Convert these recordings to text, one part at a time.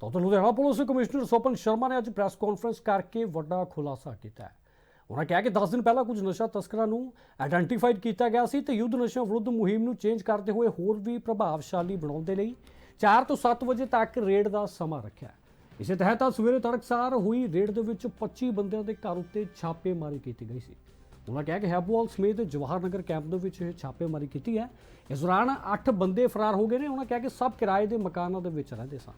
ਤਾਂ ਉੱਧਰ Ludhiana police commissioner Sopan Sharma ਨੇ ਅੱਜ ਪ੍ਰੈਸ ਕਾਨਫਰੰਸ ਕਰਕੇ ਵੱਡਾ ਖੁਲਾਸਾ ਕੀਤਾ ਹੈ। ਉਹਨਾਂ ਕਿਹਾ ਕਿ 10 ਦਿਨ ਪਹਿਲਾਂ ਕੁਝ ਨਸ਼ਾ ਤਸਕਰਾਂ ਨੂੰ ਆਇਡੈਂਟੀਫਾਈਡ ਕੀਤਾ ਗਿਆ ਸੀ ਤੇ ਯੁੱਧ ਨਸ਼ਾ ਵਿਰੁੱਧ ਮੁਹਿੰਮ ਨੂੰ ਚੇਂਜ ਕਰਦੇ ਹੋਏ ਹੋਰ ਵੀ ਪ੍ਰਭਾਵਸ਼ਾਲੀ ਬਣਾਉਣ ਦੇ ਲਈ 4 ਤੋਂ 7 ਵਜੇ ਤੱਕ ਰੇਡ ਦਾ ਸਮਾਂ ਰੱਖਿਆ ਇਸੇ ਤਹਿਤ ਅੱਜ ਸਵੇਰੇ ਤੜਕਸਾਰ ਹੋਈ ਰੇਡ ਦੇ ਵਿੱਚ 25 ਬੰਦਿਆਂ ਦੇ ਘਰ ਉੱਤੇ ਛਾਪੇਮਾਰੀ ਕੀਤੀ ਗਈ ਸੀ। ਉਹਨਾਂ ਕਿਹਾ ਕਿ ਹੈਬੋਵਾਲ ਸਮੇਤ ਜਵਾਹਰ ਨਗਰ ਕੈਂਪ ਦੇ ਵਿੱਚ ਇਹ ਛਾਪੇਮਾਰੀ ਕੀਤੀ ਹੈ। ਇਸ ਦੌਰਾਨ 8 ਬੰਦੇ ਫਰਾਰ ਹੋ ਗਏ ਨੇ। ਉਹਨਾਂ ਕਿਹਾ ਕਿ ਸਭ ਕਿਰਾਏ ਦੇ ਮਕਾਨਾਂ ਦੇ ਵਿੱਚ ਰਹਿੰਦੇ ਸਨ।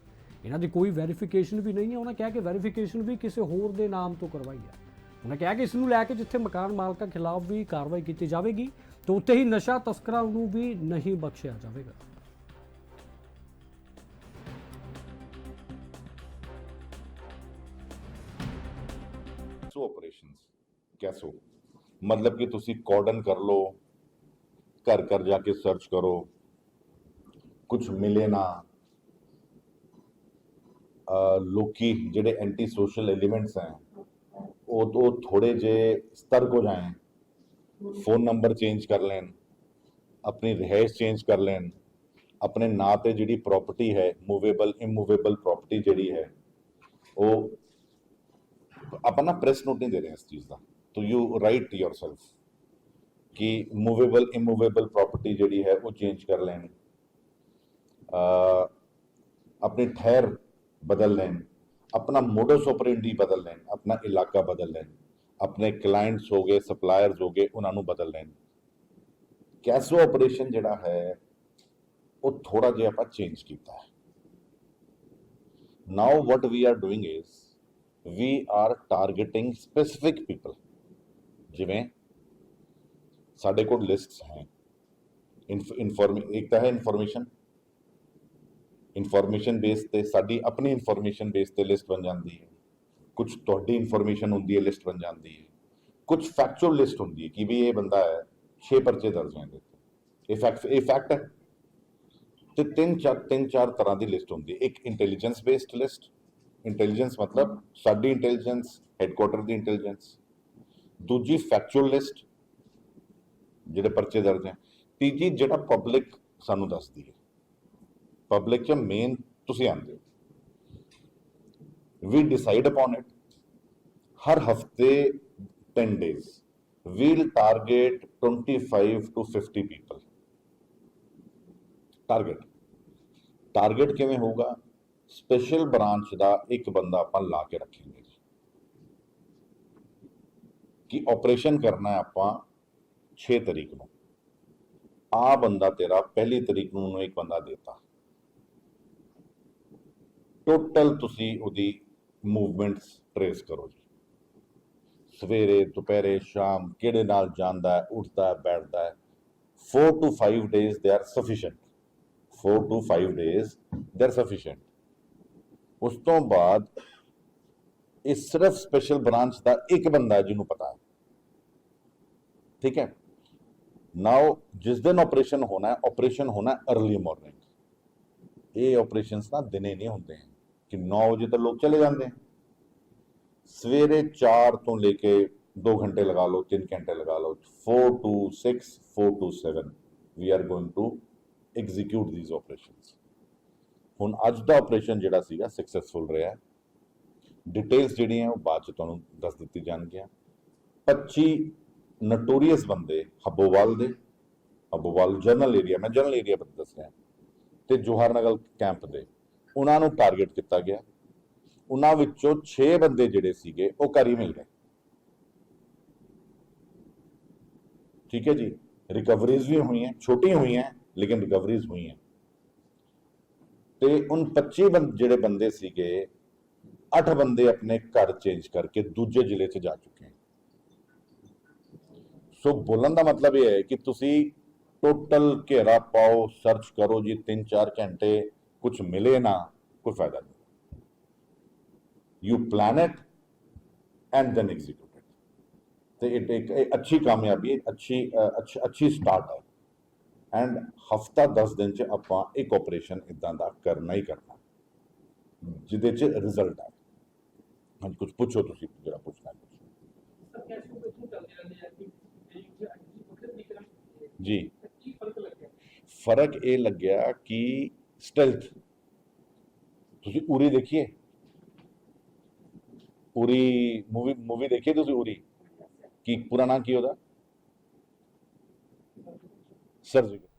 ਇਹਨਾਂ ਦੀ ਕੋਈ ਵੈਰੀਫਿਕੇਸ਼ਨ ਵੀ ਨਹੀਂ ਹੈ, ਉਹਨਾਂ ਕਿਹਾ ਕਿ ਵੈਰੀਫਿਕੇਸ਼ਨ ਵੀ ਕਿਸੇ ਹੋਰ ਦੇ ਨਾਮ ਤੋਂ ਕਰਵਾਈ ਹੈ। ਉਹਨਾਂ ਕਿਹਾ ਕਿ ਇਸ ਨੂੰ ਲੈ ਕੇ ਜਿੱਥੇ ਮਕਾਨ ਮਾਲਕਾਂ ਖਿਲਾਫ ਵੀ ਕਾਰਵਾਈ ਕੀਤੀ ਜਾਵੇਗੀ, ਤਾਂ ਉੱਥੇ ਹੀ ਨਸ਼ਾ ਤਸਕਰਾਂ ਨੂੰ ਵੀ ਨਹੀਂ ਬਖਸ਼ਿਆ ਜਾਵੇਗਾ। ਸੋ ਆਪਰੇਸ਼ਨਸ ਕੈਸੋ। ਮਤਲਬ ਕਿ ਤੁਸੀਂ ਕਾਰਡਨ ਕਰ ਲਓ, ਘਰ ਘਰ ਜਾ ਕੇ ਸਰਚ ਕਰੋ ਕੁਝ ਮਿਲੇ ਨਾ ਲੋਕੀ ਜਿਹੜੇ ਐਂਟੀ ਸੋਸ਼ਲ ਐਲੀਮੈਂਟਸ ਹੈ, ਉਹ ਤੋਂ ਥੋੜੇ ਜੇ ਸਤਰਕ ਹੋ ਜਾएं ਫੋਨ ਨੰਬਰ ਚੇਂਜ ਕਰ ਲੈਣ, ਆਪਣੀ ਰਿਹਾਇਸ਼ ਚੇਂਜ ਕਰ ਲੈਣ, ਆਪਣੇ ਨਾਂ ਤੇ ਜਿਹੜੀ ਪ੍ਰਾਪਰਟੀ ਹੈ ਮੂਵੇਬਲ ਇਮੂਵੇਬਲ ਪ੍ਰਾਪਰਟੀ ਜਿਹੜੀ ਹੈ, ਉਹ ਆਪਾਂ ਨਾ ਪ੍ਰੈਸ ਨੋਟ ਨਹੀਂ ਦੇ ਰਹੇ ਇਸ ਚੀਜ਼ ਦਾ to you right to yourself ਕਿ ਮੂਵੇਬਲ ਇਮੂਵੇਬਲ ਪ੍ਰਾਪਰਟੀ ਜਿਹੜੀ ਹੈ, ਉਹ ਚੇਂਜ ਕਰ ਲੈਣ ਆਪਣੀ ਠਹਿਰ ਬਦਲ ਲੈਣ, ਆਪਣਾ ਮੋਡਸ ਆਪਰੈਂਡੀ ਬਦਲ ਲੈਣ, ਆਪਣਾ ਇਲਾਕਾ ਬਦਲ ਲੈਣ, ਆਪਣੇ ਕਲਾਇੰਟਸ ਹੋ ਗਏ ਸਪਲਾਇਰਸ ਹੋ ਗਏ, ਉਹਨਾਂ ਨੂੰ ਬਦਲ ਲੈਣ। ਕੈਸੋ ਆਪਰੇਸ਼ਨ ਜਿਹੜਾ ਹੈ, ਉਹ ਥੋੜਾ ਜਿਹਾ ਆਪਾਂ ਚੇਂਜ ਕੀਤਾ ਹੈ। Now what we are doing is, we are targeting specific people ਜਿਵੇਂ, ਸਾਡੇ ਕੋਲ ਲਿਸਟਸ ਹੈ। ਇਨਫੋਰਮ ਇੱਕ ਤਾਂ ਹੈ ਇਨਫੋਰਮੇਸ਼ਨ ਇਨਫੋਰਮੇਸ਼ਨ ਬੇਸ ਤੇ, ਸਾਡੀ ਆਪਣੀ ਇਨਫੋਰਮੇਸ਼ਨ ਬੇਸ ਤੇ ਲਿਸਟ ਬਣ ਜਾਂਦੀ ਹੈ। ਕੁਝ ਤੁਹਾਡੀ ਇਨਫੋਰਮੇਸ਼ਨ ਹੁੰਦੀ ਹੈ, ਲਿਸਟ ਬਣ ਜਾਂਦੀ ਹੈ। ਕੁਝ ਫੈਕਚੁਅਲ ਲਿਸਟ ਹੁੰਦੀ ਹੈ ਕਿ ਵੀ ਇਹ ਬੰਦਾ ਹੈ 6 ਪਰਚੇ ਦਰਜ ਹੈ ਇਹਦੇ ਤੇ ਇਹ ਫੈਕਟ ਇਹ ਫੈਕਟ ਹੈ। ਤੇ ਤਿੰਨ ਚਾਰ ਤਿੰਨ ਚਾਰ ਤਰ੍ਹਾਂ ਦੀ ਲਿਸਟ ਹੁੰਦੀ ਹੈ। ਇੱਕ ਇੰਟੈਲੀਜੈਂਸ ਬੇਸਡ ਲਿਸਟ ਇੰਟੈਲੀਜੈਂਸ ਮਤਲਬ ਸਾਡੀ ਇੰਟੈਲੀਜੈਂਸ ਹੈੱਡਕੁਆਟਰ ਦੀ ਇੰਟੈਲੀਜੈਂਸ ਦੂਜੀ ਫੈਕਚੁਅਲ ਲਿਸਟ ਜਿਹੜੇ ਪਰਚੇ ਦਰਜ ਹੈ। ਤੀਜੀ ਜਿਹੜਾ ਪਬਲਿਕ ਸਾਨੂੰ ਦੱਸਦੀ ਹੈ। ਪਬਲਿਕ ਚ ਮੇਨ ਤੁਸੀਂ ਆਉਂਦੇ ਹੋ। ਵੀ ਡਿਸਾਈਡ ਅਪਨ ਇਟ ਹਰ ਹਫ਼ਤੇ 10 days will target 25 to 50 people target target ਕਿਵੇਂ ਹੋਊਗਾ? ਸਪੈਸ਼ਲ ਬ੍ਰਾਂਚ ਦਾ ਇੱਕ ਬੰਦਾ ਆਪਾਂ ਲਾ ਕੇ ਰੱਖਾਂਗੇ ਕਿ ਆਪਰੇਸ਼ਨ ਕਰਨਾ ਹੈ ਆਪਾਂ 6 ਤਰੀਕ ਨੂੰ। ਆ ਬੰਦਾ ਤੇਰਾ ਪਹਿਲੀ ਤਰੀਕ ਨੂੰ ਇੱਕ ਬੰਦਾ ਦੇਤਾ। ਟੋਟਲ ਤੁਸੀਂ ਉਹਦੀ ਮੂਵਮੈਂਟਸ ਟਰੇਸ ਕਰੋ ਜੀ। ਸਵੇਰੇ, ਦੁਪਹਿਰੇ, ਸ਼ਾਮ ਕਿਹੜੇ ਨਾਲ ਜਾਂਦਾ ਹੈ, ਉੱਠਦਾ ਹੈ, ਬੈਠਦਾ ਹੈ 4 to 5 days they are sufficient 4 to 5 days they are sufficient ਉਸ ਤੋਂ ਬਾਅਦ ਇਹ ਸਿਰਫ ਸਪੈਸ਼ਲ ਬ੍ਰਾਂਚ ਦਾ ਇੱਕ ਬੰਦਾ ਜਿਹਨੂੰ ਪਤਾ ਹੈ। ਠੀਕ ਹੈ? ਨਾਓ ਜਿਸ ਦਿਨ ਆਪਰੇਸ਼ਨ ਹੋਣਾ ਹੈ ਆਪਰੇਸ਼ਨ ਹੋਣਾ ਅਰਲੀ अर्ਲੀ ਮਾਰਨਿੰਗ ਇਹ ਆਪਰੇਸ਼ਨਸ ਨਾ ਦਿਨੇ ਨਹੀਂ ਹੁੰਦੇ। ਹਨ ਕਿ 9 ਵਜੇ ਤੱਕ ਲੋਕ ਚਲੇ ਜਾਂਦੇ ਹਨ ਸਵੇਰੇ 4 ਤੋਂ ਲੈ ਕੇ 2 ਘੰਟੇ ਲਗਾ ਲਓ 3 ਘੰਟੇ ਲਗਾ ਲਓ 4 to 6 4 to 7 we are going to execute these operations ਹੁਣ ਅੱਜ ਦਾ ਆਪਰੇਸ਼ਨ ਜਿਹੜਾ ਸੀਗਾ ਸਕਸੈਸਫੁਲ ਰਿਹਾ। ਡਿਟੇਲਸ ਜਿਹੜੀਆਂ ਉਹ ਬਾਅਦ ਚ ਤੁਹਾਨੂੰ ਦੱਸ ਦਿੱਤੀ ਜਾਣਗੀਆਂ। 25 ਨਟੋਰੀਅਸ ਬੰਦੇ ਹੱਬੋਵਾਲ ਦੇ, ਹੱਬੋਵਾਲ ਜਨਰਲ ਏਰੀਆ ਮੈਂ ਜਨਰਲ ਏਰੀਆ ਬਾਰੇ ਦੱਸ ਰਿਹਾ। ਤੇ ਜੋਹਰ ਨਗਰ ਕੈਂਪ ਦੇ। ਉਹਨਾਂ ਨੂੰ ਟਾਰਗੇਟ ਕੀਤਾ ਗਿਆ। ਉਹਨਾਂ ਵਿੱਚੋਂ 6 ਬੰਦੇ ਜਿਹੜੇ ਸੀਗੇ, ਉਹ ਘਰ ਹੀ ਮਿਲ ਗਏ ਠੀਕ ਹੈ ਜੀ? ਰਿਕਵਰੀਜ਼ ਵੀ ਹੋਈਆਂ, ਛੋਟੀਆਂ ਹੋਈਆਂ, ਲੇਕਿਨ ਰਿਕਵਰੀਜ਼ ਹੋਈਆਂ। ਤੇ ਉਨ 25 ਬੰਦ ਜਿਹੜੇ ਬੰਦੇ ਸੀਗੇ 8 ਬੰਦੇ ਆਪਣੇ ਘਰ ਚੇਂਜ ਕਰਕੇ ਦੂਜੇ ਜ਼ਿਲ੍ਹੇ 'ਚ ਜਾ ਚੁੱਕੇ ਹਨ। ਸੋ ਬੋਲਣ ਦਾ ਮਤਲਬ ਇਹ ਹੈ ਕਿ ਤੁਸੀਂ ਟੋਟਲ ਘੇਰਾ ਪਾਓ ਸਰਚ ਕਰੋ ਜੀ 3-4 ਘੰਟੇ ਕੁਝ ਮਿਲੇ ਨਾ ਕੋਈ ਫਾਇਦਾ ਨਹੀਂ you plan it and then execute it ਤੇ ਇਹ ਇੱਕ ਇਹ ਅੱਛੀ ਕਾਮਯਾਬੀ ਹੈ ਅੱਛੀ ਸਟਾਰਟ ਹੈ ਐਂਡ ਹਫਤਾ 10 ਦਿਨ ਚ ਆਪਾਂ ਇੱਕ ਆਪਰੇਸ਼ਨ ਇਦਾਂ ਦਾ ਕਰਨਾ ਹੀ ਕਰਨਾ ਜਿਹਦੇ ਚ ਰਿਜ਼ਲਟ ਆ ਹਾਂਜੀ ਕੁਝ ਪੁੱਛੋ ਤੁਸੀਂ ਜਿਹੜਾ ਪੁੱਛਣਾ ਹੈ ਜੀ ਫ਼ਰਕ ਇਹ ਲੱਗਿਆ ਕਿ ਸਟੈਲਥ ਤੁਸੀਂ ਉਰੀ ਦੇਖੀਏ। ਪੂਰੀ ਮੂਵੀ ਮੂਵੀ ਦੇਖੀਏ ਤੁਸੀਂ ਉਰੀ। ਕੀ ਪੂਰਾ ਨਾਮ ਕੀ ਉਹਦਾ? ਸਰਜੀਕਲ